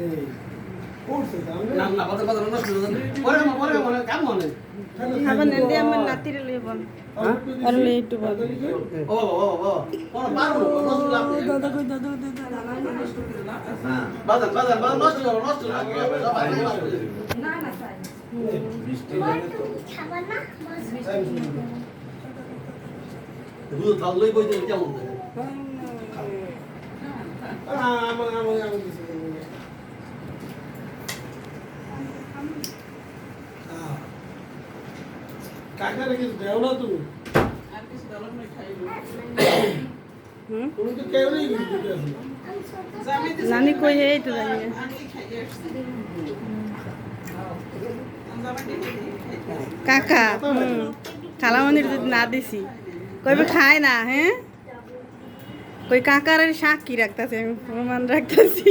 এই করছে তাহলে খাবার না দিয়ে আমার নাতির লইব আর লই একটু বল। দাদা কই দাদা দাদা বাজার বাজার বাজার নষ্ট করো নষ্ট করো দুধ থাকলেই বইতে কেমন আমার আমার। আমার কিছু কাকারে কিছু দেও। না তুমি তুমি তো কেউ নেই দিতে আসো নানি কই হে তো জানি না। কাকা হুম খালামনির যদি না দিছি। কইবে খায় না হ্যাঁ? কই কাকার শাক কি রাখতেছে আমি প্রমাণ রাখতেছি।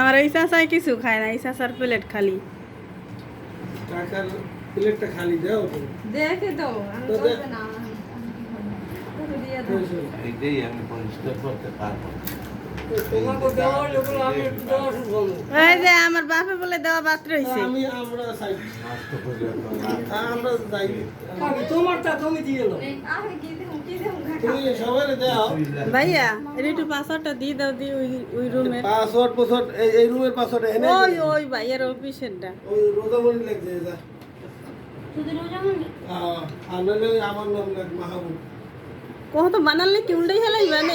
আমার এই চাচাই কিছু খায় না এই প্লেট খালি। কাকার প্লেটটা খালি দাও দেখে তো আমি তো না দাও। আমি ওই যে আমার বাপে বলে দেওয়া দিয়ে দাও। ভাইয়া একটু পাসওয়ার্ডটা দিয়ে দি ওই রুমের পাসওয়ার্ড পাসওয়ার্ড এই রুমের পাসওয়ার্ড এনে ওই ওই ভাইয়ের অফিসেরটা ওই লাগছে কহ তো বানালে কি উল্টাই হেলাই মানে?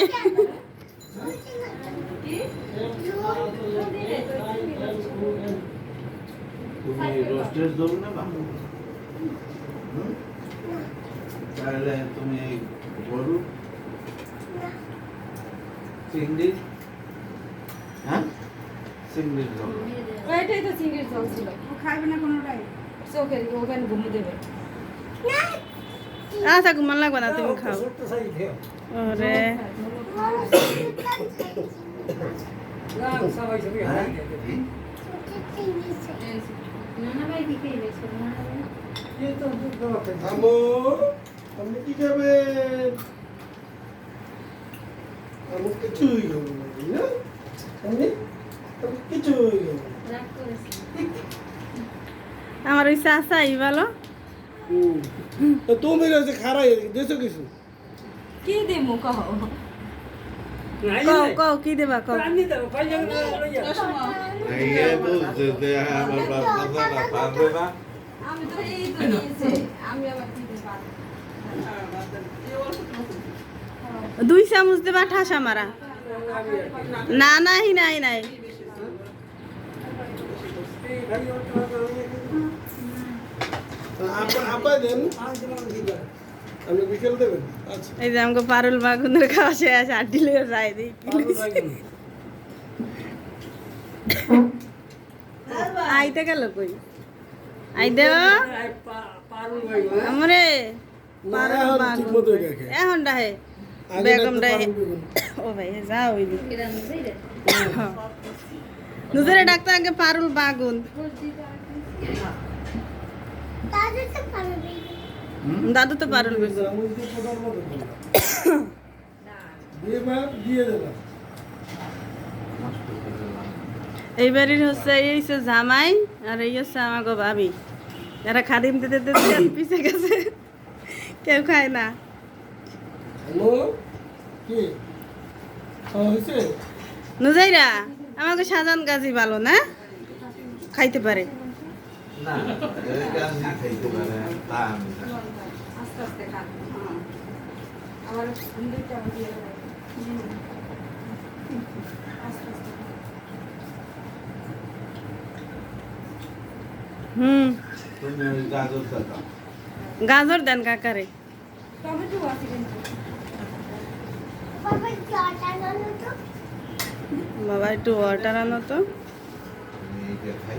তাহলে তুমি গরু চিংড়ি হ্যাঁ? চিংড়ির জল ওইটাই তো চিংড়ির জল ছিল। খাইবে না কোনোটাই? চোখে ওখানে ঘুমে দেবে আচ্ছা ঘুমান লাগবে না তুমি খাও ওরে আপনি কি খাবেন আমি কিছুই খাব না আমি কিছুই খাব আমার ওই চাচা এই ভালো। তো তুমি রয়েছে খারাই দেছো কিছু? কি দেবো কহ। কও কও কি দেবা কও। আমি তো এই তো নিয়েছে আমি আবার কি দেবো? দুই চামচ দেবা ঠাসা মারা। না নাই নাই নাই। এই যে আমাকে পারুল বাগুনের খাওয়া শেষ আড্ডি লেগে যায় দিই আইতে গেল কই আই পারুল ভাই আমরে পারুল এখন বাগুন এখন ডাহে বেগম ডাহে ও ভাই যা নুজরে ডাক্তার আগে পারুল বাগুন দাদু তো পারুল এই বাড়ির হচ্ছে এই হচ্ছে জামাই আর এই হচ্ছে আমাকে ভাবি। যারা খাদিম দিতে দিতে পিছে গেছে। কেউ খায় না। নুজাইরা আমাকে সাজান গাজি ভালো না? খাইতে পারে। না গাছই খাইতে পারে তা আমি আস্তে খান আবার দিয়ে হুম গাজর দেন কাকারে বাবা একটু ওয়াটার আনো তো খাই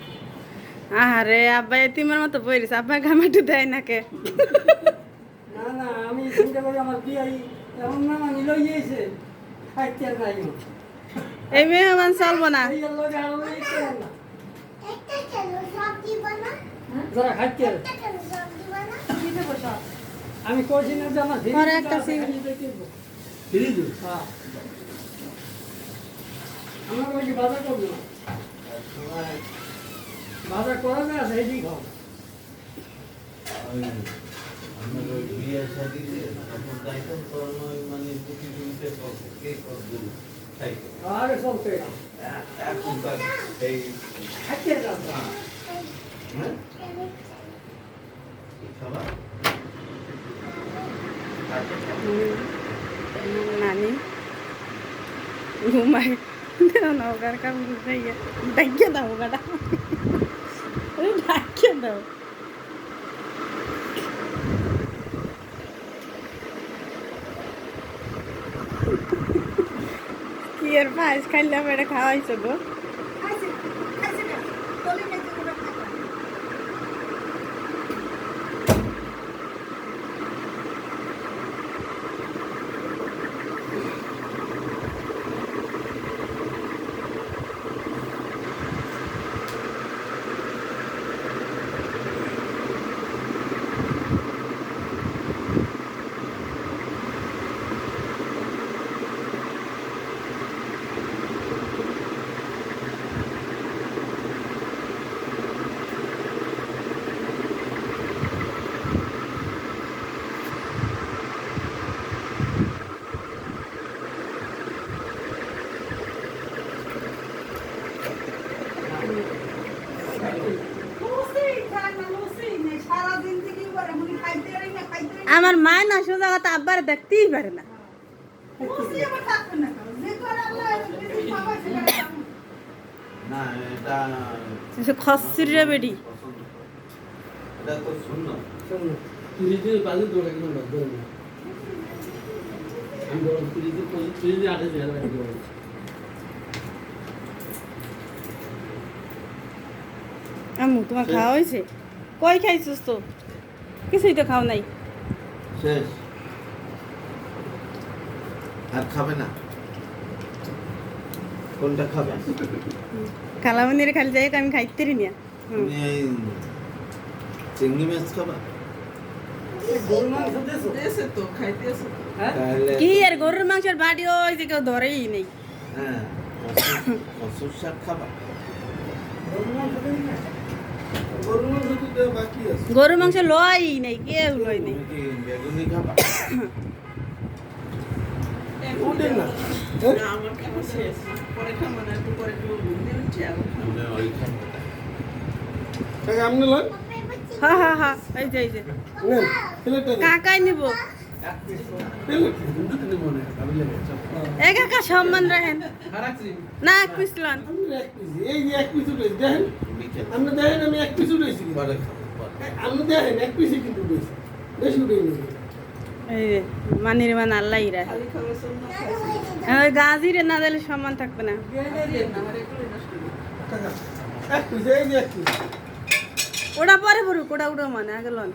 আরে আব্বা এতিমের মতো বইরিস আব্বা গামাটু দেয় না কে না না আমি চিন্তা করি আমার বিয়াই এমন না লই গিয়েছে। খাইতে নাই এই মেহমান চলবো না। সব আমি কইছি না যে আমার হ্যাঁ। আমার ওই বাজার করব না। বাজার করা যায় সেই খাও ওই আমার ওই বিয়ে শাদিতে তখন যাইতাম তখন ওই মানে প্রতিযোগিতা করছে কে করবে তাই আরে চলতে নানি ঘুমায় না, ওগার কাম ডাইয়া ডাইয়া দাও ডাকিয়ে দাও কি আর পায়েস খাইলাম এটা খাওয়াইছো গো খাইছে খাইছে না তলে না তুমি খাইবা লুসি খাই না লুসি নেই সারা দিন থেকে করে মুনি খাইতে রাই না খাইতে রাই না আমার মায় না সোজা কথা আব্বার দেখতেই পারে না। লুসি আমার থাকবে না কারণ যে করে আল্লাহ কিছু পাবা সেটা খাব। না এটা সে খসিরে বেডি আম্মু তোমার খাওয়া হয়েছে? কই খাইছিস তো? কিছুই তো খাও নাই। শেষ। আর খাবে না। কোনটা খাবে? কালামন্দির খালি যাই আমি খাইতে রি না তুমি এই চিংড়ি মাছ খাবা? হ্যাঁ? কি আর গরুর মাংসের বাড়ি ওই যে কেউ ধরেই নেই। হ্যাঁ শাক খাবা? মাংস গরুর গরুর মাংস লয় নেই, কেউ লয় নেই। কাকাই নিব। প্লেট এ কাকা সম্মান রাখেন। না, এক এক এক পিস দেখেন তুমি আপনি দেখেন আমি এক পিস উঠেছি পরে খাব আপনি দেখেন এক পিসই কিন্তু উঠেছি বেশি উঠেনি মানির মান আল্লাহ ইরা ওই গাজিরে না দিলে সম্মান থাকবে না। ওটা পরে পড়ুক ওটা উঠো মানে আগে লন।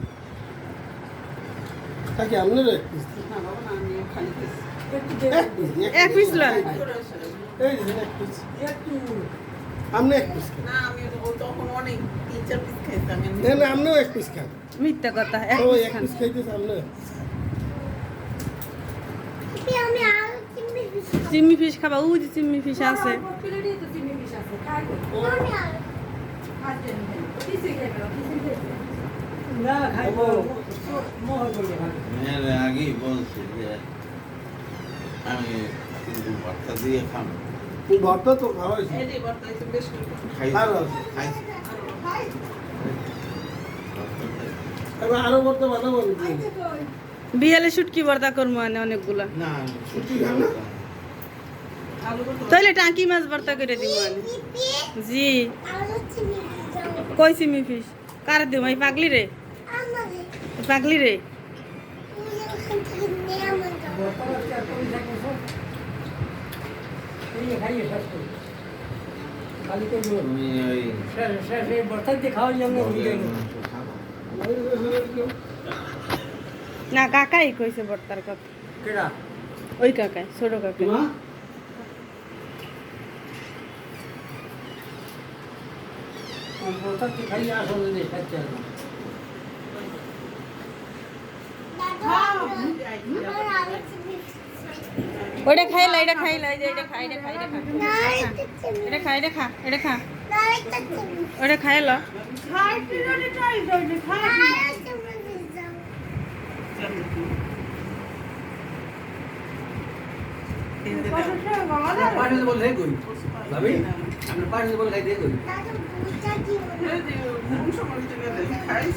এক পিস লন। আপনি এক পিস খান না না আপনিও এক পিস খান মিথ্যা কথা এক পিস খাইতেছে চিংড়ি ফিশ খাবা। ও যে চিম্মি ফিশ আছে। আগেই বলছি যে আমি কিন্তু ভর্তা দিয়ে খাব। ভর্তা তো হয়েছে। ভালো আছে। খাইছি। খাই এবার আরও ভর্তা ভালো বলি খাইতে কই বিয়ালে শুটকি বর্তা করব মানে অনেকগুলা তাইলে টাকি মাছ ভর্তা করে দিব জি। আরও চিংড়ি ফিশ কই চিম্মি ফিশ? কার দিব? এই পাগলি রে। পাগলি রে। তুমি ওই না কাকাই কইছে বর্তার কথা ওই কাকাই ছোট কাকাই খাইয়া ওটা খাই লা, এটা খাই লা এটা খাই এটা খাই এটা খাই এটা খাই এটা খা এটা খা। ওটা খাই লা। খাইস